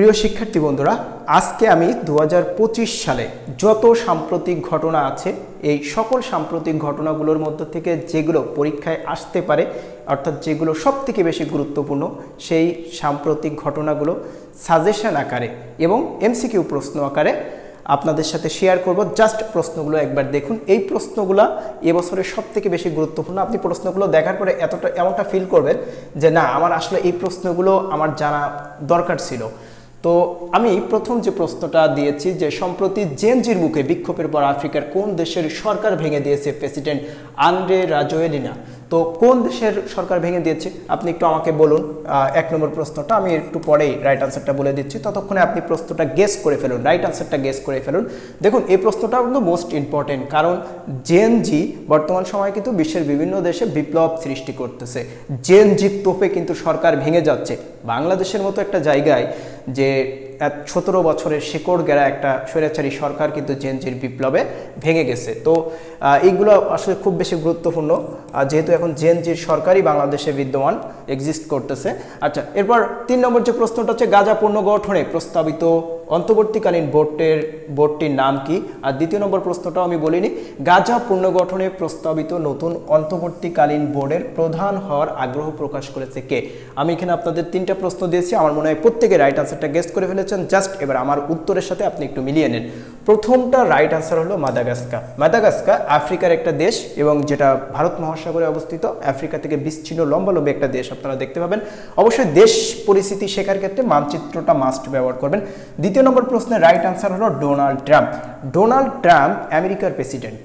প্রিয় শিক্ষার্থী বন্ধুরা, আজকে আমি দু হাজার পঁচিশ সালে যত সাম্প্রতিক ঘটনা আছে, এই সকল সাম্প্রতিক ঘটনাগুলোর মধ্য থেকে যেগুলো পরীক্ষায় আসতে পারে, অর্থাৎ যেগুলো সব থেকে বেশি গুরুত্বপূর্ণ, সেই সাম্প্রতিক ঘটনাগুলো সাজেশন আকারে এবং এমসিকিউ প্রশ্ন আকারে আপনাদের সাথে শেয়ার করব। জাস্ট প্রশ্নগুলো একবার দেখুন। এই প্রশ্নগুলো এবছরের সব থেকে বেশি গুরুত্বপূর্ণ। আপনি প্রশ্নগুলো দেখার পরে এতটা, এমনটা ফিল করবেন যে না, আমার আসলে এই প্রশ্নগুলো আমার জানা দরকার ছিল। তো আমি প্রথম যে প্রশ্নটা দিয়েছি যে সম্প্রতি জেনজির মুখে বিক্ষোভের পর আফ্রিকার কোন দেশের সরকার ভেঙে দিয়েছে প্রেসিডেন্ট আন্দ্রে রাজোয়েলিনা? তো কোন দেশের সরকার ভেঙে দিয়েছে? আপনি একটু আমাকে বলুন। এক নম্বর প্রশ্নটা, আমি একটু পরেই রাইট আনসারটা বলে দিচ্ছি। ততক্ষণে আপনি প্রশ্নটা গেস করে ফেলুন রাইট আনসারটা গেস করে ফেলুন। দেখুন, এই প্রশ্নটা কিন্তু মোস্ট ইম্পর্টেন্ট কারণ জেনজি বর্তমান সময়ে কিন্তু বিশ্বের বিভিন্ন দেশে বিপ্লব সৃষ্টি করতেছে। জেনজি তোপে কিন্তু সরকার ভেঙে যাচ্ছে। বাংলাদেশের মতো একটা জায়গায় যে সতেরো বছরের শেকড় গেরা একটা স্বৈরাচারী সরকার কিন্তু জেনজির বিপ্লবে ভেঙে গেছে। তো এইগুলো আসলে খুব বেশি গুরুত্বপূর্ণ। যেহেতু এখন জেনজির সরকারই বাংলাদেশে বিদ্যমান এক্সিস্ট করতেছে। আচ্ছা এরপর তিন নম্বর যে প্রশ্নটা হচ্ছে গাজা পুনর্গঠনে প্রস্তাবিত অন্তর্বর্তীকালীন বোর্ডের বোর্ডটির নাম কি? আর দ্বিতীয় নম্বর প্রশ্নটাও আমি বলিনি। গাজা পুনর্গঠনে প্রস্তাবিত নতুন অন্তর্বর্তীকালীন বোর্ডের প্রধান হওয়ার আগ্রহ প্রকাশ করেছে কে? আমি এখানে আপনাদের তিনটা প্রশ্ন দিয়েছি। আমার মনে হয় প্রত্যেকে রাইট আনসারটা গেস্ট করে ফেলেছেন। জাস্ট এবার আমার উত্তরের সাথে আপনি একটু মিলিয়ে নেন। প্রথমটা রাইট আনসার হলো মাদাগাস্কা মাদাগাস্কা আফ্রিকার একটা দেশ এবং যেটা ভারত মহাসাগরে অবস্থিত। আফ্রিকা থেকে বিচ্ছিন্ন লম্বালম্বী একটা দেশ আপনারা দেখতে পাবেন। অবশ্যই দেশ পরিস্থিতি শেখার ক্ষেত্রে মানচিত্রটা মাস্ট ব্যবহার করবেন। দ্বিতীয় নম্বর প্রশ্নের রাইট আনসার হলো ডোনাল্ড ট্রাম্প। ডোনাল্ড ট্রাম্প আমেরিকার প্রেসিডেন্ট।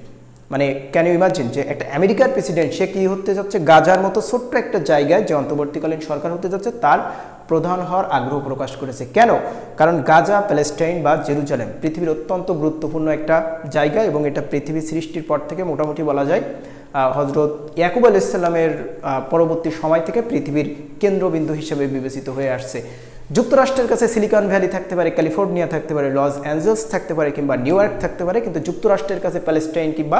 মানে ক্যান ইউ ইমাজিন যে একটা আমেরিকার প্রেসিডেন্ট, সে কি হতে যাচ্ছে? গাজার মতো ছোট্ট একটা জায়গায় যে অন্তর্বর্তীকালীন সরকার হতে যাচ্ছে, তার প্রধান হওয়ার আগ্রহ প্রকাশ করেছে। কেন? কারণ গাজা, প্যালেস্টাইন বা জেরুজালেম পৃথিবীর অত্যন্ত গুরুত্বপূর্ণ একটা জায়গা এবং এটা পৃথিবী সৃষ্টির পর থেকে মোটামুটি বলা যায় হজরত ইয়াকুব আল ইসলামের পরবর্তী সময় থেকে পৃথিবীর কেন্দ্রবিন্দু হিসেবে বিবেচিত হয়ে আসছে। যুক্তরাষ্ট্রের কাছে সিলিকন ভ্যালি থাকতে পারে, ক্যালিফোর্নিয়া থাকতে পারে, লস অ্যাঞ্জেলস থাকতে পারে কিংবা নিউ ইয়র্ক থাকতে পারে, কিন্তু যুক্তরাষ্ট্রের কাছে প্যালেস্টাইন কিংবা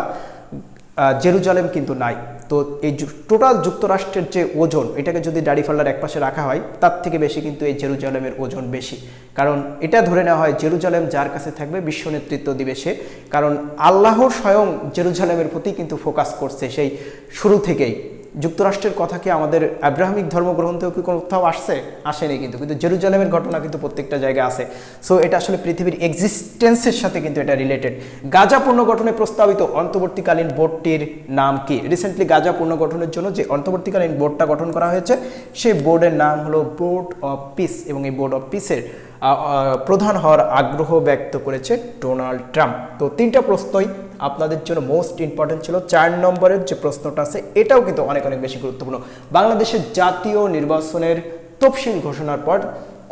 জেরুজালেম কিন্তু নাই। তো এই টোটাল যুক্তরাষ্ট্রের যে ওজন, এটাকে যদি দাড়িফাল্লার একপাশে রাখা হয়, তার থেকে বেশি কিন্তু এই জেরুজালেমের ওজন বেশি। কারণ এটা ধরে নেওয়া হয় জেরুজালেম যার কাছে থাকবে বিশ্ব নেতৃত্ব দিবে সে। কারণ আল্লাহর স্বয়ং জেরুজালেমের প্রতি কিন্তু ফোকাস করছে সেই শুরু থেকেই। যুক্তরাষ্ট্রের কথা কি আমাদের আব্রাহামিক ধর্মগ্রন্থেও কি কোথাও আসছে? আসেনি কিন্তু কিন্তু জেরুজালেমের ঘটনা কিন্তু প্রত্যেকটা জায়গায় আছে। সো এটা আসলে পৃথিবীর এক্সিস্টেন্সের সাথে কিন্তু এটা রিলেটেড গাজা পুনর্গঠনে প্রস্তাবিত অন্তর্বর্তীকালীন বোর্ডটির নাম কি? রিসেন্টলি গাজা পুনর্গঠনের জন্য যে অন্তর্বর্তীকালীন বোর্ডটা গঠন করা হয়েছে, সেই বোর্ডের নাম হলো বোর্ড অফ পিস এবং এই বোর্ড অফ পিসের প্রধান হওয়ার আগ্রহ ব্যক্ত করেছে ডোনাল্ড ট্রাম্প। তো তিনটা প্রশ্নই আপনাদের জন্য মোস্ট ইম্পর্টেন্ট ছিল। চার নম্বরের যে প্রশ্নটা আছে, এটাও কিন্তু অনেক অনেক বেশি গুরুত্বপূর্ণ। বাংলাদেশের জাতীয় নির্বাচনের তফসিল ঘোষণার পর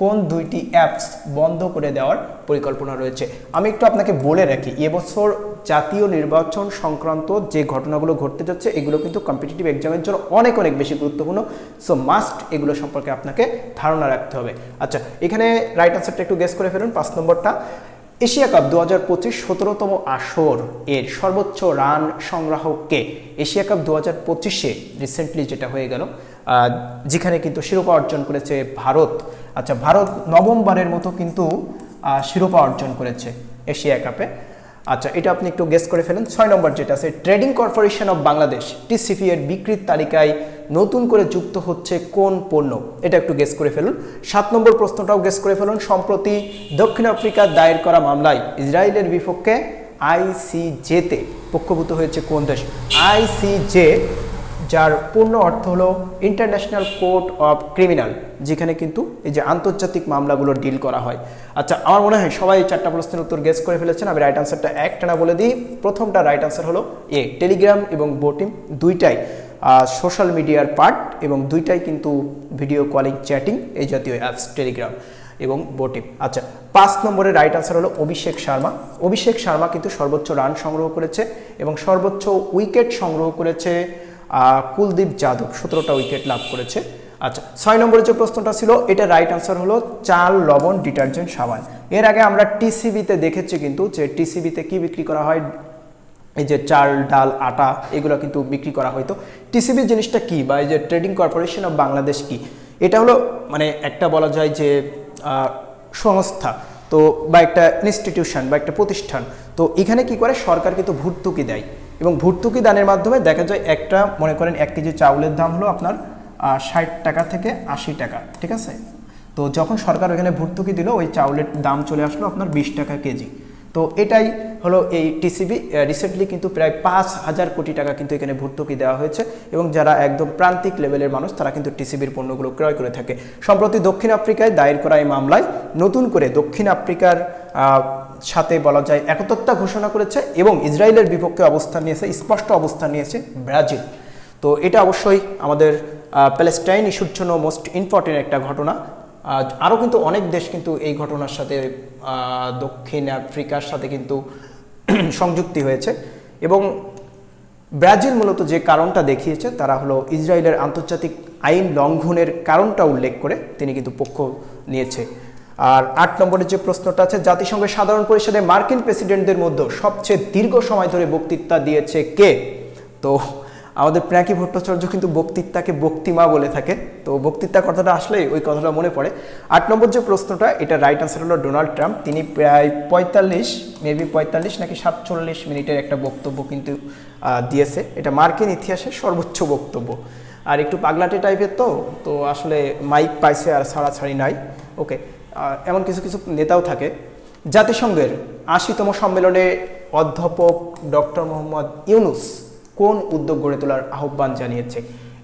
কোন দুইটি অ্যাপস বন্ধ করে দেওয়ার পরিকল্পনা রয়েছে? আমি একটু আপনাকে বলে রাখি, এবছর জাতীয় নির্বাচন সংক্রান্ত যে ঘটনাগুলো ঘটতে যাচ্ছে, এগুলো কিন্তু কম্পিটিটিভ এক্সামের জন্য অনেক অনেক বেশি গুরুত্বপূর্ণ। সো মাস্ট এগুলো সম্পর্কে আপনাকে ধারণা রাখতে হবে। আচ্ছা এখানে রাইট আনসারটা একটু গেস করে ফেলুন, পাঁচ নম্বরটা। এশিয়া কাপ দু হাজার পঁচিশ সতেরোতম আসর এর সর্বোচ্চ রান সংগ্রাহক কে? এশিয়া কাপ দু হাজার পঁচিশে রিসেন্টলি যেটা হয়ে গেল যেখানে কিন্তু শিরোপা অর্জন করেছে ভারত। আচ্ছা ভারত নবমবারের মতো কিন্তু শিরোপা অর্জন করেছে এশিয়া কাপে। আচ্ছা এটা আপনি একটু গেস করে ফেলেন। ছয় নম্বর যেটা আছে trading corporation of Bangladesh TCP এর বিক্রির তালিকায় নতুন করে যুক্ত হচ্ছে কোন পণ্য? এটা একটু গেস করে ফেলুন। সাত নম্বর প্রশ্নটাও গেস করে ফেলুন। সম্প্রতি দক্ষিণ আফ্রিকার দায়ের করা মামলায় ইসরায়েলের বিপক্ষে আইসিজেতে পক্ষভূত হয়েছে কোন দেশ? আইসিজে যার পূর্ণ অর্থ হলো ইন্টারন্যাশনাল কোর্ট অফ ক্রিমিনাল যেখানে কিন্তু এই যে আন্তর্জাতিক মামলাগুলো ডিল করা হয়। আচ্ছা আমার মনে হয় সবাই চারটা প্রশ্নের উত্তর গেস করে ফেলেছেন। আমি রাইট আনসারটা একটানা বলে দিই। প্রথমটা রাইট আনসার হলো এ টেলিগ্রাম এবং বোটিং দুইটাই সোশ্যাল মিডিয়ার পার্ট এবং দুইটাই কিন্তু ভিডিও কলিং চ্যাটিং এই জাতীয় অ্যাপস টেলিগ্রাম এবং বোটিম আচ্ছা পাঁচ নম্বরের রাইট আনসার হলো অভিষেক শর্মা। অভিষেক শর্মা কিন্তু সর্বোচ্চ রান সংগ্রহ করেছে এবং সর্বোচ্চ উইকেট সংগ্রহ করেছে কুলদীপ যাদব, সতেরোটা উইকেট লাভ করেছে। আচ্ছা ছয় নম্বরে যে প্রশ্নটা ছিল, এটা রাইট আনসার হলো চাল লবণ ডিটারজেন্ট সাবান। এর আগে আমরা টিসিবিতে দেখেছি কিন্তু যে টিসিবিতে কি বিক্রি করা হয়? এই যে চাল, ডাল, আটা, এগুলো কিন্তু বিক্রি করা হয়তো টিসিবি জিনিসটা কি বা এই যে ট্রেডিং কর্পোরেশন অফ বাংলাদেশ কি? এটা হলো মানে একটা বলা যায় যে সংস্থা, তো বা একটা ইনস্টিটিউশন বা একটা প্রতিষ্ঠান। তো এখানে কি করে? সরকার কিন্তু ভর্তুকি দেয়। এবং ভর্তুকি দানের মাধ্যমে দেখা যায় একটা, মনে করেন এক কেজি চাউলের দাম হলো আপনার ষাট টাকা থেকে আশি টাকা, ঠিক আছে? তো যখন সরকার ওখানে ভর্তুকি দিল, ওই চাউলের দাম চলে আসলো আপনার বিশ টাকা কেজি। তো এটাই হলো এই টিসিবি রিসেন্টলি কিন্তু প্রায় পাঁচ হাজার কোটি টাকা কিন্তু এখানে ভর্তুকি দেওয়া হয়েছে এবং যারা একদম প্রান্তিক লেভেলের মানুষ, তারা কিন্তু টিসিবির পণ্যগুলো ক্রয় করে থাকে। সম্প্রতি দক্ষিণ আফ্রিকায় দায়ের করা এই মামলায় নতুন করে দক্ষিণ আফ্রিকার সাথে বলা যায় একতত্তা ঘোষণা করেছে এবং ইসরায়েলের বিপক্ষে অবস্থান নিয়েছে, স্পষ্ট অবস্থান নিয়েছে ব্রাজিল। তো এটা অবশ্যই আমাদের প্যালেস্টাইন ইস্যুর জন্য মোস্ট ইম্পর্টেন্ট একটা ঘটনা। আরও কিন্তু অনেক দেশ কিন্তু এই ঘটনার সাথে দক্ষিণ আফ্রিকার সাথে কিন্তু সংযুক্তি হয়েছে এবং ব্রাজিল মূলত যে কারণটা দেখিয়েছে তারা হলো ইসরায়েলের আন্তর্জাতিক আইন লঙ্ঘনের কারণটা উল্লেখ করে তিনি কিন্তু পক্ষ নিয়েছে। আর আট নম্বরের যে প্রশ্নটা আছে, জাতিসংঘের সাধারণ পরিষদে মার্কিন প্রেসিডেন্টদের মধ্যে সবচেয়ে দীর্ঘ সময় ধরে বক্তৃতা দিয়েছে কে? তো আমাদের প্রাকি ভট্টাচার্য কিন্তু বক্তৃতাকে বক্তিমা বলে থাকে। তো বক্তৃতা কথাটা আসলেই ওই কথাটা মনে পড়ে। আট নম্বর যে প্রশ্নটা, এটা রাইট আনসার হলো ডোনাল্ড ট্রাম্প তিনি প্রায় পঁয়তাল্লিশ মেবি পঁয়তাল্লিশ নাকি সাতচল্লিশ মিনিটের একটা বক্তব্য কিন্তু দিয়েছে। এটা মার্কিন ইতিহাসের সর্বোচ্চ বক্তব্য। আর একটু পাগলাটে টাইপের তো তো আসলে মাইক পাইছে আর ছাড়াছাড়ি নাই। ওকে এমন কিছু কিছু নেতাও থাকে। জাতিসংঘের আশিতম সম্মেলনে অধ্যাপক ডক্টর মোহাম্মদ ইউনুস কোন উদ্যোগ গড়ে তোলার আহ্বান জানিয়েছে।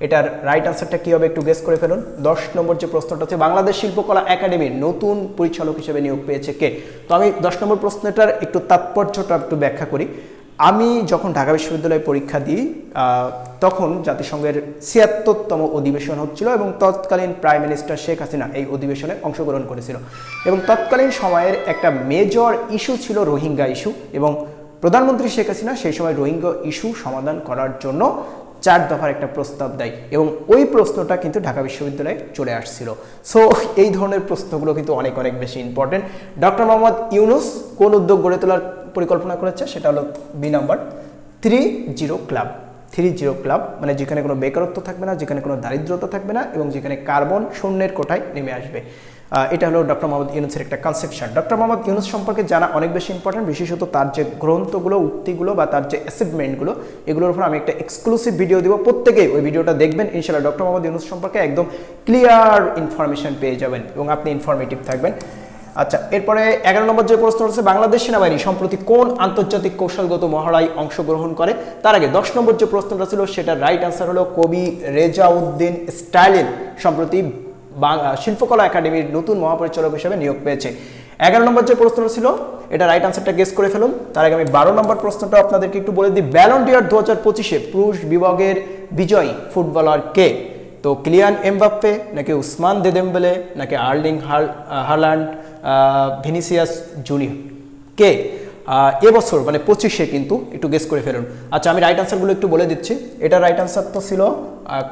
এটার রাইট আনসারটা কী হবে একটু গেস করে ফেলুন। দশ নম্বর যে প্রশ্নটা হচ্ছে বাংলাদেশ শিল্পকলা একাডেমির নতুন পরিচালক হিসেবে নিয়োগ পেয়েছে কে? তো আমি দশ নম্বর প্রশ্নটার একটু তাৎপর্যটা একটু ব্যাখ্যা করি। আমি যখন ঢাকা বিশ্ববিদ্যালয়ে পরীক্ষা দিই তখন জাতিসংঘের ছিয়াত্তরতম অধিবেশন হচ্ছিল এবং তৎকালীন প্রাইম মিনিস্টার শেখ হাসিনা এই অধিবেশনে অংশগ্রহণ করেছিল। এবং তৎকালীন সময়ের একটা মেজর ইস্যু ছিল রোহিঙ্গা ইস্যু এবং প্রধানমন্ত্রী শেখ হাসিনা সেই সময় রোহিঙ্গা ইস্যু সমাধান করার জন্য চার দফার একটা প্রস্তাব দেয় এবং ওই প্রশ্নটা কিন্তু ঢাকা বিশ্ববিদ্যালয়ে চলে আসছিল। সো এই ধরনের প্রশ্নগুলো কিন্তু অনেক অনেক বেশি ইম্পর্টেন্ট ডক্টর মোহাম্মদ ইউনুস কোন উদ্যোগ গড়ে তোলার পরিকল্পনা করেছে? সেটা হলো B number three zero club three zero club মানে যেখানে কোনো বেকারত্ব থাকবে না, যেখানে কোনো দারিদ্রতা থাকবে না এবং যেখানে কার্বন শূন্যের কোঠায় নেমে আসবে। এটা হলো ডক্টর মোহাম্মদ ইউনুসের একটা কনসেপশন ডক্টর মোহাম্মদ ইউনুস সম্পর্কে জানা অনেক বেশি ইম্পর্টেন্ট বিশেষত তার যে গ্রন্থগুলো, উক্তিগুলো বা তার যে অ্যাচিভমেন্টগুলো এগুলোর উপর আমি একটা এক্সক্লুসিভ ভিডিও দিব। প্রত্যেকেই ওই ভিডিওটা দেখবেন ইনশাল্লাহ ডক্টর মোহাম্মদ ইউনুস সম্পর্কে একদম ক্লিয়ার ইনফরমেশন পেয়ে যাবেন এবং আপনি ইনফরমেটিভ থাকবেন। আচ্ছা এরপরে এগারো নম্বর যে প্রশ্ন হচ্ছে বাংলাদেশ সেনাবাহিনী সম্প্রতি কোন আন্তর্জাতিক কৌশলগত মহড়ায় অংশগ্রহণ করে? তার আগে দশ নম্বর যে প্রশ্নটা ছিল, সেটার রাইট আনসার হলো কবি রেজাউদ্দিন স্টালিন। সম্প্রতি শিল্পকলা একাডেমির নতুন মহাপরিচালক হিসেবে নিয়োগ পেয়েছে। এগারো নম্বর যে প্রশ্নটা ছিল, এটা রাইট আনসারটা গেস করে ফেলুন। তার আগে আমি বারো নম্বর প্রশ্নটা আপনাদেরকে একটু বলে দিই। ব্যালন ডিয়ার দু হাজার পঁচিশে পুরুষ বিভাগের বিজয়ী ফুটবলার কে? তো ক্লিয়ান এমবাপ্পে, নাকি উসমান দেদেম্বেলে, নাকি Erling Haa Haaland Vinicius Junior? কে? এবছর মানে পঁচিশে কিন্তু একটু গেস করে ফেলুন। আচ্ছা আমি রাইট আনসারগুলো একটু বলে দিচ্ছি। এটা রাইট আনসার তো ছিল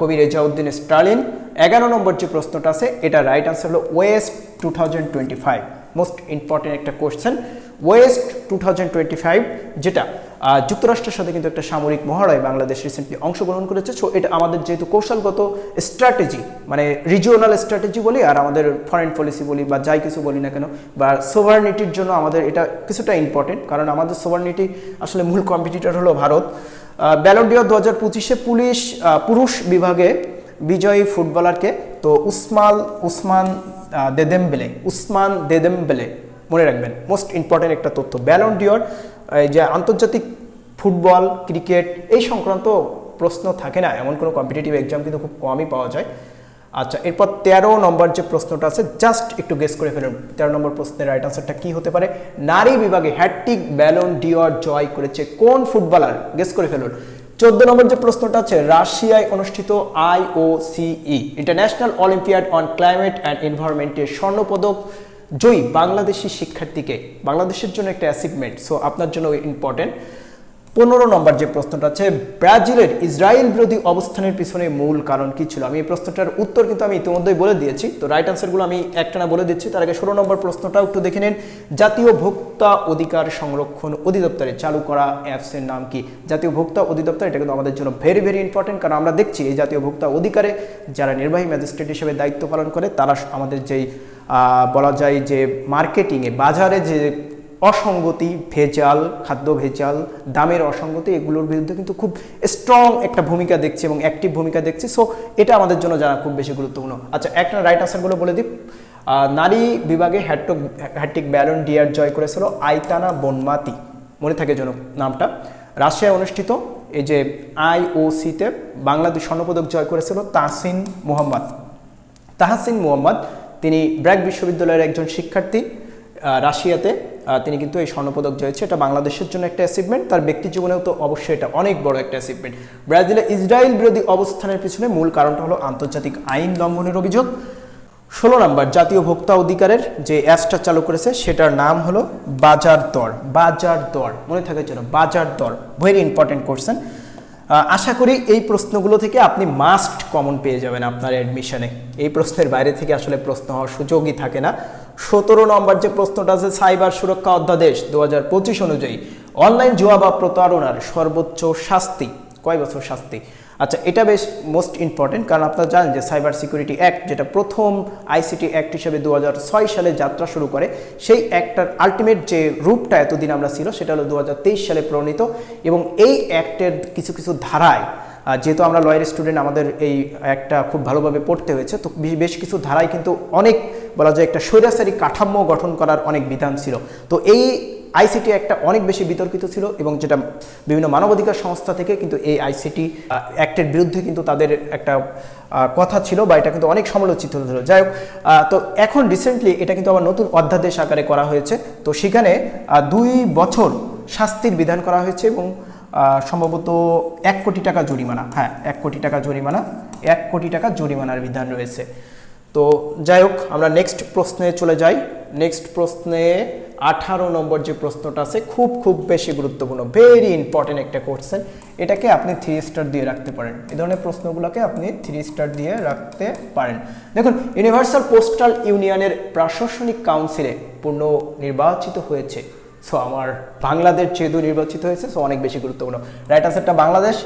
কবি রেজাউদ্দিন স্টালিন এগারো নম্বর যে প্রশ্নটা আছে, এটা রাইট আনসার হলো west two thousand twenty five. Most important একটা কোশ্চেন ওয়েস্ট টু যেটা যুক্তরাষ্ট্রের সাথে কিন্তু একটা সামরিক মহড়ায় বাংলাদেশ রিসেন্টলি অংশগ্রহণ করেছে। সো এটা আমাদের যেহেতু কৌশলগত স্ট্র্যাটেজি মানে রিজিওনাল স্ট্র্যাটেজি বলি, আর আমাদের ফরেন পলিসি বলি, বা যাই কিছু বলি না কেন, বা সোভারনিটির জন্য আমাদের এটা কিছুটা ইম্পর্টেন্ট কারণ আমাদের সোভারনিটি আসলে মূল কম্পিটিটর হলো ভারত। ব্যালন্ডিও দু হাজার পঁচিশে পুলিশ পুরুষ বিভাগে বিজয়ী ফুটবলারকে, তো উসমাল, উসমান দেদেমবেলে, উসমান দেদেমবেলে, মনে রাখবেন মোস্ট ইম্পর্টেন্ট একটা তথ্য ব্যালন ডিওর যে আন্তর্জাতিক ফুটবল, ক্রিকেট, এই সংক্রান্ত প্রশ্ন থাকে না, এমন কোনো কম্পিটিটিভ এক্সাম কিন্তু খুব কমই পাওয়া যায়। আচ্ছা এরপর তেরো নম্বর যে প্রশ্নটা আছে জাস্ট একটু গেস করে ফেলুন, তেরো নম্বর প্রশ্নের রাইট আনসারটা কী হতে পারে? নারী বিভাগে হ্যাট্রিক ব্যালন ডিওর জয় করেছে কোন ফুটবলার গেস করে ফেলুন। চোদ্দ নম্বর যে প্রশ্নটা আছে, রাশিয়ায় অনুষ্ঠিত IOCE international olympiad on climate and এনভায়রনমেন্টের স্বর্ণপদক জয়ী বাংলাদেশি শিক্ষার্থীকে, বাংলাদেশের জন্য একটা অ্যাচিভমেন্ট সো আপনার জন্য ইম্পর্টেন্ট পনেরো নম্বর যে প্রশ্নটা আছে, ব্রাজিলের ইসরায়েল বিরোধী অবস্থানের পিছনে মূল কারণ কি ছিল? আমি এই প্রশ্নটার উত্তর কিন্তু আমি ইতিমধ্যেই বলে দিয়েছি। তো রাইট আনসারগুলো আমি একটানা বলে দিচ্ছি। তার আগে ষোলো নম্বর প্রশ্নটাও একটু দেখে নিন। জাতীয় ভোক্তা অধিকার সংরক্ষণ অধিদপ্তরে চালু করা অ্যাপসের নাম কি? জাতীয় ভোক্তা অধিদপ্তর, এটা কিন্তু আমাদের জন্য ভেরি ভেরি ইম্পর্টেন্ট কারণ আমরা দেখছি এই জাতীয় ভোক্তা অধিকারে যারা নির্বাহী ম্যাজিস্ট্রেট হিসেবে দায়িত্ব পালন করে, তারা আমাদের যেই বলা যায় যে মার্কেটিংয়ে বাজারে যে অসঙ্গতি, ভেজাল, খাদ্য ভেজাল, দামের অসঙ্গতি, এগুলোর বিরুদ্ধে কিন্তু খুব স্ট্রং একটা ভূমিকা দেখছে এবং অ্যাক্টিভ ভূমিকা দেখছে। সো এটা আমাদের জন্য জানা খুব বেশি গুরুত্বপূর্ণ। আচ্ছা একটা রাইট আনসারগুলো বলে দিই। নারী বিভাগে হ্যাট্টক হ্যাট্রিক ব্যালন ডিয়ার জয় করেছিল আইতানা বনমাতি। মনে থাকে যেন নামটা। রাশিয়ায় অনুষ্ঠিত এই যে আইওসিতে বাংলাদেশ স্বর্ণপদক জয় করেছিল তাহসিন মোহাম্মদ। তাহাসিন মোহাম্মদ, তিনি ব্র্যাক বিশ্ববিদ্যালয়ের একজন শিক্ষার্থী রাশিয়াতে। তিনি কিন্তু এই স্বর্ণপদক জয়েছে। এটা বাংলাদেশের জন্য একটা অ্যাচিভমেন্ট তার ব্যক্তি জীবনেও তো অবশ্যই এটা অনেক বড় একটা অ্যাচিভমেন্ট ব্রাজিলে ইসরায়েল বিরোধী অবস্থানের পিছনে মূল কারণটা হলো আন্তর্জাতিক আইন লঙ্ঘনের অভিযোগ। ষোলো নম্বর, জাতীয় ভোক্তা অধিকারের যে অ্যাপসটা চালু করেছে, সেটার নাম হলো বাজার দর। বাজার দর, মনে থাকার জন্য বাজার দর ভেরি ইম্পর্টেন্ট কোশ্চেন আশা করি এই প্রশ্নগুলো থেকে আপনি মাস্ট কমন পেয়ে যাবেন আপনার অ্যাডমিশনে এই প্রশ্নের বাইরে থেকে আসলে প্রশ্ন হওয়ার সুযোগই থাকে না। সতেরো নম্বর যে প্রশ্নটা আছে, সাইবার সুরক্ষা অধ্যাদেশ দু হাজার পঁচিশ অনুযায়ী অনলাইন জুয়া বা প্রতারণার সর্বোচ্চ শাস্তি, কয় বছর শাস্তি? আচ্ছা এটা বেশ মোস্ট ইম্পর্টেন্ট কারণ আপনারা জানেন যে সাইবার সিকিউরিটি অ্যাক্ট যেটা প্রথম আইসিটি অ্যাক্ট হিসেবে দু হাজার ছয় সালে যাত্রা শুরু করে, সেই অ্যাক্টটার আলটিমেট যে রূপটা এতদিন আমরা ছিল, সেটা হলো দু হাজার তেইশ সালে প্রণীত এবং এই অ্যাক্টের কিছু কিছু ধারায় যেহেতু আমরা লয়ার স্টুডেন্ট আমাদের এই একটা খুব ভালোভাবে পড়তে হয়েছে, তো বেশ কিছু ধারায় কিন্তু অনেক বলা যায় একটা স্বৈরাচারী কাঠাম্য গঠন করার অনেক বিধান ছিল। তো এই আইসিটি একটা অনেক বেশি বিতর্কিত ছিল এবং যেটা বিভিন্ন মানবাধিকার সংস্থা থেকে কিন্তু এই আইসিটি অ্যাক্টের বিরুদ্ধে কিন্তু তাদের একটা কথা ছিল বা এটা কিন্তু অনেক সমালোচিত ছিল যাই হোক তো এখন রিসেন্টলি এটা কিন্তু আবার নতুন অধ্যাদেশ আকারে করা হয়েছে। তো সেখানে দুই বছর শাস্তির বিধান করা হয়েছে এবং সম্ভবত এক কোটি টাকা জরিমানা হ্যাঁ এক কোটি টাকা জরিমানা, এক কোটি টাকা জরিমানার বিধান রয়েছে। তো যাই হোক, আমরা নেক্সট প্রশ্নে চলে যাই। নেক্সট প্রশ্নে আঠারো নম্বর যে প্রশ্নটা আছে, খুব খুব বেশি গুরুত্বপূর্ণ ভেরি ইম্পর্টেন্ট একটা কোশ্চেন এটাকে আপনি থ্রি স্টার দিয়ে রাখতে পারেন। এ ধরনের প্রশ্নগুলোকে আপনি থ্রি স্টার দিয়ে রাখতে পারেন। দেখুন ইউনিভার্সাল পোস্টাল ইউনিয়নের প্রশাসনিক কাউন্সিলে পূর্ণ নির্বাচিত হয়েছে। সো আমার বাংলাদেশ যেহেতু নির্বাচিত হয়েছে সো অনেক বেশি গুরুত্বপূর্ণ। রাইট আনসারটা বাংলাদেশ।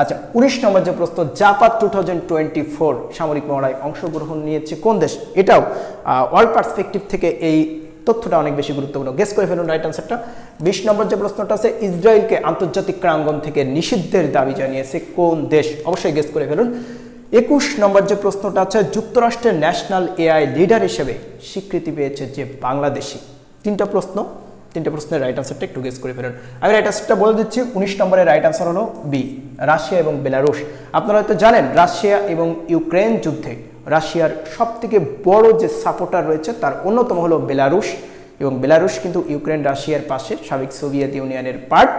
আচ্ছা উনিশ নম্বর যে প্রশ্ন Zapad two thousand twenty four সামরিক মহড়ায় অংশগ্রহণ নিয়েছে কোন দেশ? এটাও ওয়ার্ল্ড পার্সপেক্টিভ থেকে এই তথ্যটা অনেক বেশি গুরুত্বপূর্ণ। গেস করে ফেলুন রাইট আনসারটা বিশ নম্বর যে প্রশ্নটা আছে, ইসরায়েলকে আন্তর্জাতিক ক্রাঙ্গন থেকে নিষিদ্ধের দাবি জানিয়েছে কোন দেশ? অবশ্যই গেস করে ফেলুন। একুশ নম্বর যে প্রশ্নটা আছে, যুক্তরাষ্ট্রের ন্যাশনাল এআই লিডার হিসেবে স্বীকৃতি পেয়েছে যে বাংলাদেশি। তিনটা প্রশ্ন। তিনটে প্রশ্নের রাইট আনসারটা একটু গেস করে ফেলুন। আমি রাইট আনসারটা বলে দিচ্ছি, উনিশ নম্বরের রাইট আনসার হলো বি রাশিয়া এবং বেলারুশ। আপনারা হয়তো জানেন, রাশিয়া এবং ইউক্রেন যুদ্ধে রাশিয়ার সব থেকে বড় যে সাপোর্টার রয়েছে, তার অন্যতম হলো বেলারুশ। এবং বেলারুশ কিন্তু ইউক্রেন রাশিয়ার পাশে, সাবেক সোভিয়েত ইউনিয়নের পার্ট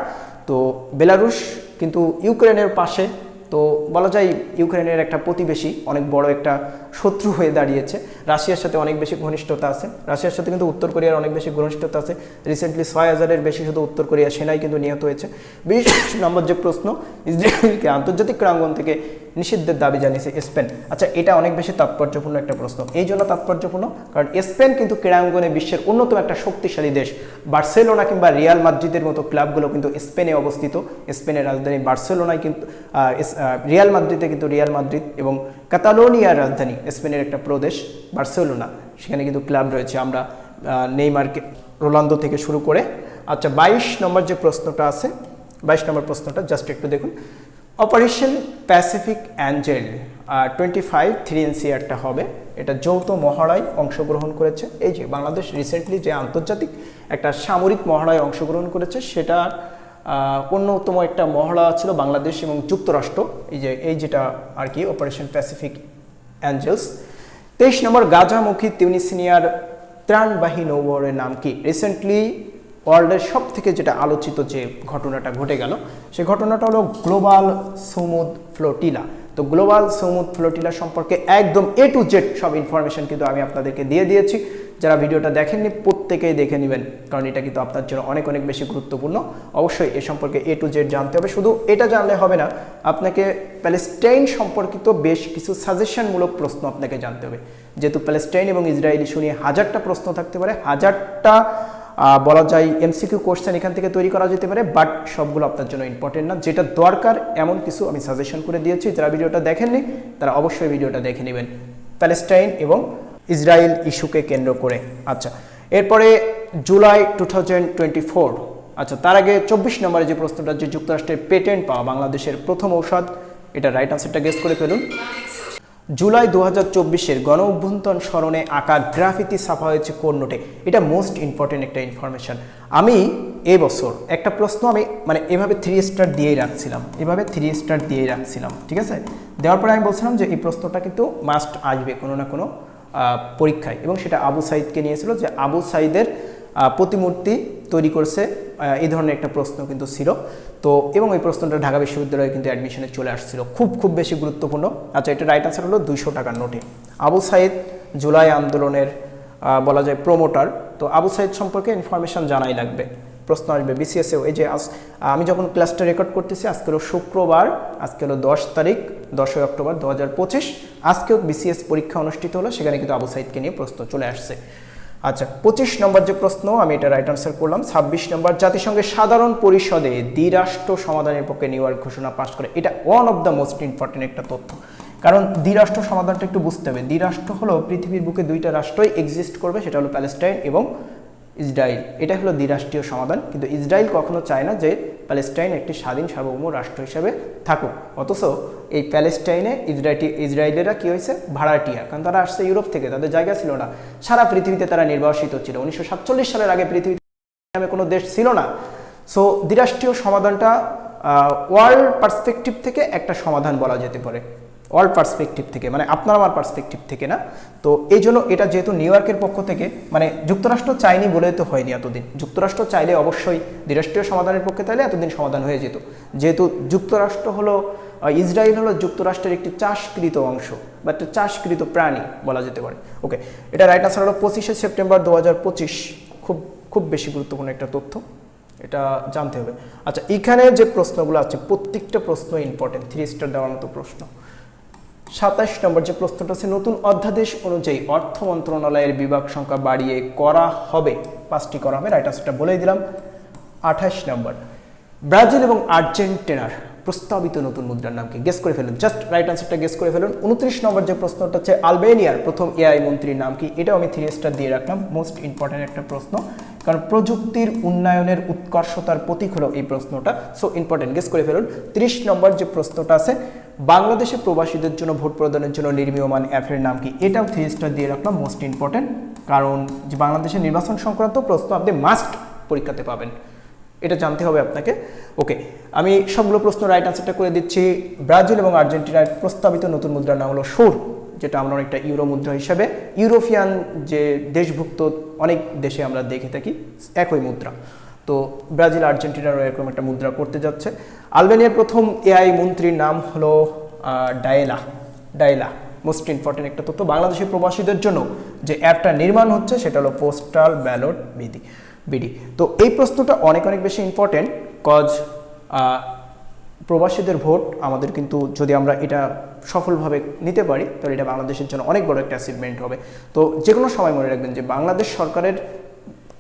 তো বেলারুশ কিন্তু ইউক্রেনের পাশে তো বলা যায় ইউক্রেনের একটা প্রতিবেশী, অনেক বড় একটা শত্রু হয়ে দাঁড়িয়েছে। রাশিয়ার সাথে অনেক বেশি ঘনিষ্ঠতা আছে। রাশিয়ার সাথে কিন্তু উত্তর কোরিয়ার অনেক বেশি ঘনিষ্ঠতা আছে। রিসেন্টলি ছয় হাজারের বেশি শুধু উত্তর কোরিয়া সেনাই কিন্তু নিহত হয়েছে। বিশ নম্বর যে প্রশ্ন, ইসরায়েলকে আন্তর্জাতিক প্রাঙ্গন থেকে নিষিদ্ধের দাবি জানিয়েছে স্পেন আচ্ছা এটা অনেক বেশি তাৎপর্যপূর্ণ একটা প্রশ্ন। এই জন্য তাৎপর্যপূর্ণ, কারণ স্পেন কিন্তু ক্রীড়াঙ্গনে বিশ্বের অন্যতম একটা শক্তিশালী দেশ। বার্সেলোনা কিংবা রিয়াল মাদ্রিদের মতো ক্লাবগুলো কিন্তু স্পেনে অবস্থিত। স্পেনের রাজধানী বার্সেলোনায় কিন্তু রিয়াল মাদ্রিদে কিন্তু রিয়াল মাদ্রিদ এবং কাতালোনিয়ার রাজধানী স্পেনের একটা প্রদেশ, বার্সেলোনা। সেখানে কিন্তু ক্লাব রয়েছে। আমরা নেইমারকে রোনালদো থেকে শুরু করে আচ্ছা বাইশ নম্বর যে প্রশ্নটা আছে, বাইশ নম্বর প্রশ্নটা, জাস্ট একটু দেখুন। Operation Pacific angel twenty five three এনসিআরটা হবে। এটা যৌথ মহড়ায় অংশগ্রহণ করেছে। এই যে বাংলাদেশ রিসেন্টলি যে আন্তর্জাতিক একটা সামরিক মহড়ায় অংশগ্রহণ করেছে সেটা অন্যতম একটা মহড়া ছিল বাংলাদেশ এবং যুক্তরাষ্ট্র। এই যে, এই যেটা আর কি অপারেশন প্যাসিফিক অ্যাঞ্জেলস। তেইশ নম্বর গাজামুখী তিউনিসিনিয়ার ত্রাণবাহী নৌবহরের নাম কি? রিসেন্টলি ওয়ার্ল্ডের সব থেকে যেটা আলোচিত যে ঘটনাটা ঘটে গেল সেই ঘটনাটা হলো গ্লোবাল সমুদ ফ্লোটিলা। তো গ্লোবাল সমুদ ফ্লোটিলা সম্পর্কে একদম এ টু জেড সব ইনফরমেশন কিন্তু আমি আপনাদেরকে দিয়ে দিয়েছি। যারা ভিডিওটা দেখেননি, প্রত্যেকেই দেখে নেবেন, কারণ এটা কিন্তু আপনার জন্য অনেক অনেক বেশি গুরুত্বপূর্ণ। অবশ্যই এ সম্পর্কে এ টু জেড জানতে হবে। শুধু এটা জানলে হবে না, আপনাকে প্যালেস্টাইন সম্পর্কিত বেশ কিছু সাজেশনমূলক প্রশ্ন আপনাকে জানতে হবে। যেহেতু প্যালেস্টাইন এবং ইসরায়েল ইস্যু নিয়ে হাজারটা প্রশ্ন থাকতে পারে, হাজারটা বলা যায় এমসিকিউ কোশ্চেন এখান থেকে তৈরি করা যেতে পারে, বাট সবগুলো আপনার জন্য ইম্পর্টেন্ট না। যেটা দরকার, এমন কিছু আমি সাজেশন করে দিয়েছি, যারা ভিডিওটা দেখেননি, তারা অবশ্যই ভিডিওটা দেখে নেবেন। প্যালেস্টাইন এবং ইসরায়েল ইস্যুকে কেন্দ্র করে। আচ্ছা এরপরে জুলাই টু আচ্ছা তার আগে চব্বিশ নম্বরে যে প্রশ্নটা, যে যুক্তরাষ্ট্রের পেটেন্ট পাওয়া বাংলাদেশের প্রথম ঔষধ, এটা রাইট আনসারটা গেস করে ফেলুন। জুলাই দু হাজার চব্বিশের গণ অভ্যন্তর স্মরণে আঁকা গ্রাফিতি ছাপা হয়েছে কোন নোটে এটা মোস্ট ইম্পর্টেন্ট একটা ইনফরমেশন আমি এবছর একটা প্রশ্ন আমি মানে এভাবে থ্রি স্টার দিয়েই রাখছিলাম। এভাবে থ্রি স্টার দিয়েই রাখছিলাম, ঠিক আছে? দেওয়ার পরে আমি বলছিলাম যে এই প্রশ্নটা কিন্তু মাস্ট আসবে কোনো না কোনো পরীক্ষায়। এবং সেটা আবু সাইদকে নিয়েছিল যে আবু সাইদের প্রতিমূর্তি তৈরি করছে এই ধরনের একটা প্রশ্ন কিন্তু ছিল। তো, এবং এই প্রশ্নটা ঢাকা বিশ্ববিদ্যালয়ে কিন্তু অ্যাডমিশনে চলে আসছিল। খুব খুব বেশি গুরুত্বপূর্ণ। আচ্ছা এটা রাইট আনসার হলো দুইশো টাকার নোটে। আবু সাইদ জুলাই আন্দোলনের বলা যায় প্রোমোটার তো, আবু সাইদ সম্পর্কে ইনফরমেশন জানাই লাগবে। প্রশ্ন আসবে বিসিএসএও এই যে আজ, আমি যখন ক্লাসটা রেকর্ড করতেছি আজকে হলো শুক্রবার, আজকে হলো দশ তারিখ, দশই অক্টোবর দু হাজার পঁচিশ। আজকেও বিসিএস পরীক্ষা অনুষ্ঠিত হলো, সেখানে কিন্তু আবু সাইদকে নিয়ে প্রশ্ন চলে আসছে। আচ্ছা পঁচিশ নম্বর যে প্রশ্ন, আমি এটা রাইট আনসার করলাম। ছাব্বিশ নম্বর, জাতিসংঘের সাধারণ পরিষদে দ্বিরাষ্ট্র সমাধানের পক্ষে নিউ ইয়র্ক ঘোষণা পাশ করে। এটা one of the most important একটা তথ্য। কারণ দ্বিরাষ্ট্র সমাধানটা একটু বুঝতে হবে। দ্বিরাষ্ট্র হলো পৃথিবীর বুকে দুইটা রাষ্ট্রই এক্সিস্ট করবে, সেটা হলো প্যালেস্টাইন এবং ইসরায়েল। এটা হলো দ্বিরাষ্ট্রীয় সমাধান। কিন্তু ইসরায়েল কখনো চায় না যে প্যালেস্টাইন একটি স্বাধীন সার্বভৌম রাষ্ট্র হিসেবে থাকুক। অথচ এই প্যালেস্টাইনে ইসরায়েলি ইসরায়েলেরা কী হয়েছে? ভাড়াটিয়া কারণ তারা আসছে ইউরোপ থেকে, তাদের জায়গা ছিল না। সারা পৃথিবীতে তারা নির্বাসিত ছিল। উনিশশো সাতচল্লিশ সালের আগে পৃথিবীতে নামে কোনো দেশ ছিল না। সো, দ্বিরাষ্ট্রীয় সমাধানটা ওয়ার্ল্ড পার্সপেক্টিভ থেকে একটা সমাধান বলা যেতে পারে। ওয়ার্ল্ড পার্সপেক্টিভ থেকে মানে আপনার আমার পার্সপেক্টিভ থেকে না? তো এই জন্য এটা যেহেতু নিউ ইয়র্কের পক্ষ থেকে মানে যুক্তরাষ্ট্র চাইনি বলে তো হয়নি এতদিন। যুক্তরাষ্ট্র চাইলে অবশ্যই দ্বিরাষ্ট্রীয় সমাধানের পক্ষে তাইলে এতদিন সমাধান হয়ে যেত। যেহেতু যুক্তরাষ্ট্র হলো ইসরায়েল হলো যুক্তরাষ্ট্রের একটি চাষকৃত অংশ, বা একটা চাষকৃত প্রাণী বলা যেতে পারে। ওকে, এটা রাইট আনসার হলো পঁচিশে সেপ্টেম্বর দু হাজার পঁচিশ। খুব খুব বেশি গুরুত্বপূর্ণ একটা তথ্য, এটা জানতে হবে। আচ্ছা এখানে যে প্রশ্নগুলো আছে, প্রত্যেকটা প্রশ্ন ইম্পর্টেন্ট থ্রি স্টার দেওয়ার মতো প্রশ্ন। সাতাশ নম্বর যে প্রশ্নটা আছে, নতুন অধ্যাদেশ অনুযায়ী অর্থ মন্ত্রণালয়ের বিভাগ সংখ্যা বাড়িয়ে করা হবে। পাঁচটি করা হবে রাইট আনসারটা বলেই দিলাম। আঠাশ নম্বর, ব্রাজিল এবং আর্জেন্টিনার প্রস্তাবিত নতুন মুদ্রার নাম কি? গেস করে ফেলুন জাস্ট রাইট আনসারটা গেস করে ফেলুন। উনত্রিশ নম্বর যে প্রশ্নটা হচ্ছে আলবেনিয়ার প্রথম এআই মন্ত্রীর নাম কি? এটাও আমি থ্রি স্টার দিয়ে রাখলাম মোস্ট ইম্পর্ট্যান্ট একটা প্রশ্ন। কারণ প্রযুক্তির উন্নয়নের উৎকর্ষতার প্রতীক হলো এই প্রশ্নটা সো ইম্পর্ট্যান্ট গেস করে ফেলুন। ত্রিশ নম্বর যে প্রশ্নটা আছে বাংলাদেশে প্রবাসীদের জন্য ভোট প্রদানের জন্য নির্মীয়মান অ্যাপের নাম কি? এটাও থ্রি স্টার দিয়ে রাখলাম মোস্ট ইম্পর্টেন্ট কারণ যে বাংলাদেশের নির্বাচন সংক্রান্ত প্রশ্ন আপনি মাস্ট পরীক্ষাতে পাবেন। এটা জানতে হবে আপনাকে। ওকে আমি সবগুলো প্রশ্ন রাইট আনসারটা করে দিচ্ছি। ব্রাজিল এবং আর্জেন্টিনার প্রস্তাবিত নতুন মুদ্রার নাম হলো সুর, যেটা আমরা অনেকটা ইউরো মুদ্রা হিসাবে। ইউরোপিয়ান যে দেশভুক্ত অনেক দেশে আমরা দেখে থাকি, একই মুদ্রা। তো ব্রাজিল আর্জেন্টিনারও এরকম একটা মুদ্রা করতে যাচ্ছে। আলবেনিয়ার প্রথম এআই মন্ত্রীর নাম হলো ডায়েলা। ডায়েলা মোস্ট ইম্পর্টেন্ট একটা তথ্য। বাংলাদেশের প্রবাসীদের জন্য যে অ্যাপটা নির্মাণ হচ্ছে, সেটা হলো পোস্টাল ব্যালট বিধি বিডি তো এই প্রশ্নটা অনেক অনেক বেশি ইম্পর্টেন্ট কজ প্রবাসীদের ভোট আমাদের কিন্তু যদি আমরা এটা সফলভাবে নিতে পারি, তাহলে এটা বাংলাদেশের জন্য অনেক বড় একটা অ্যাচিভমেন্ট হবে। তো যে কোনো সময় মনে রাখবেন যে বাংলাদেশ সরকারের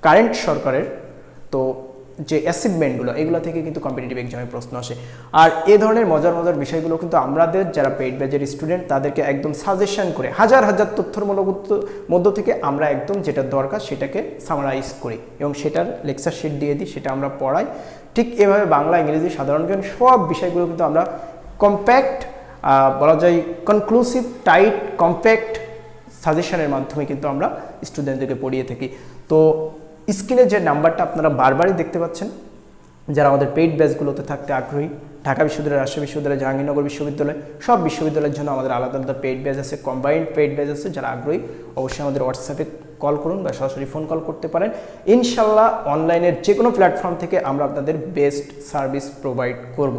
কারেন্ট সরকারের তো যে অ্যাচিভমেন্টগুলো এগুলো থেকে কিন্তু কম্পিটিটিভ এক্সামে প্রশ্ন আসে। আর এ ধরনের মজার মজার বিষয়গুলো কিন্তু আমাদের যারা পেইড ব্যাচের স্টুডেন্ট তাদেরকে একদম সাজেশন করে, হাজার হাজার তথ্যমূলক মধ্য থেকে আমরা একদম যেটা দরকার সেটাকে সামারাইজ করি এবং সেটার লেকচার শিট দিয়ে দিই, সেটা আমরা পড়াই। ঠিক এভাবে বাংলা, ইংরেজি, সাধারণ জ্ঞান সব বিষয়গুলো কিন্তু আমরা কম্প্যাক্ট বলা যায় কনক্লুসিভ টাইট কম্প্যাক্ট সাজেশনের মাধ্যমে কিন্তু আমরা স্টুডেন্টদেরকে পড়িয়ে থাকি। তো স্ক্রিনে যে নাম্বারটা আপনারা বারবারই দেখতে পাচ্ছেন, যারা আমাদের পেইড ব্যাচগুলোতে থাকতে আগ্রহী, ঢাকা বিশ্ববিদ্যালয়, রাজশাহী বিশ্ববিদ্যালয়, জাহাঙ্গীরনগর বিশ্ববিদ্যালয়, সব বিশ্ববিদ্যালয়ের জন্য আমাদের আলাদা আলাদা পেইড ব্যাচ আছে কম্বাইন্ড পেইড ব্যাচ আছে, যারা আগ্রহী, অবশ্যই আমাদের হোয়াটসঅ্যাপে কল করুন বা সরাসরি ফোন কল করতে পারেন। ইনশাল্লাহ অনলাইনের যে কোনো প্ল্যাটফর্ম থেকে আমরা আপনাদের বেস্ট সার্ভিস প্রোভাইড করব।